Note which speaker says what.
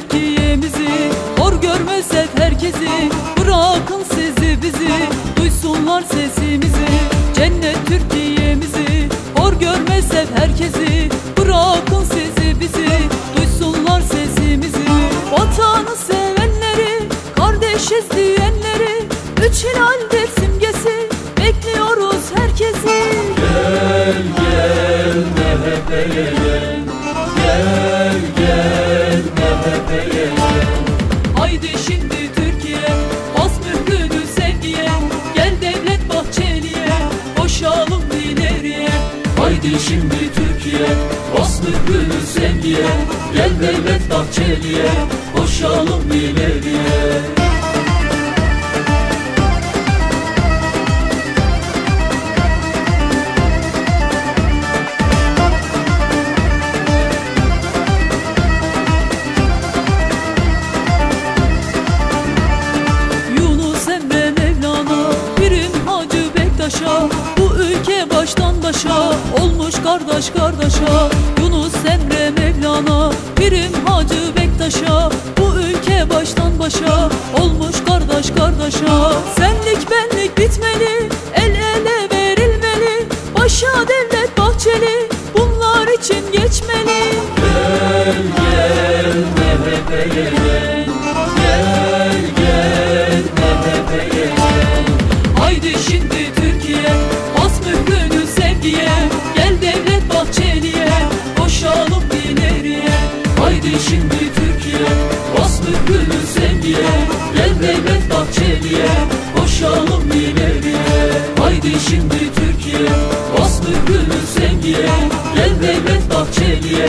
Speaker 1: Türkiye'mizi Hor görmese herkesi Bırakın sizi bizi Duysunlar sesimizi. Cennet Türkiye'mizi Hor görmese herkesi Bırakın sizi bizi Duysunlar sesimizi. Vatanı sevenleri Kardeşiz diyenleri Üç hilaldir simgesi Bekliyoruz herkesi.
Speaker 2: Gel gel MHP'ye
Speaker 1: Haydi şimdi Türkiye Bas mührünü sevgiye Gel devlet Bahçeli'ye Koşalım ileriye başa Olmuş kardeş kardeşa. Yunus Emre Mevlana Pirim Hacı Bektaş'a. Bu ülke baştan başa Olmuş sevgiye Gel devlet Bahçeli'ye Koşalım ileriye
Speaker 2: Haydi şimdi Türkiye Bas mührünü sevgiye Gel devlet Bahçeli'ye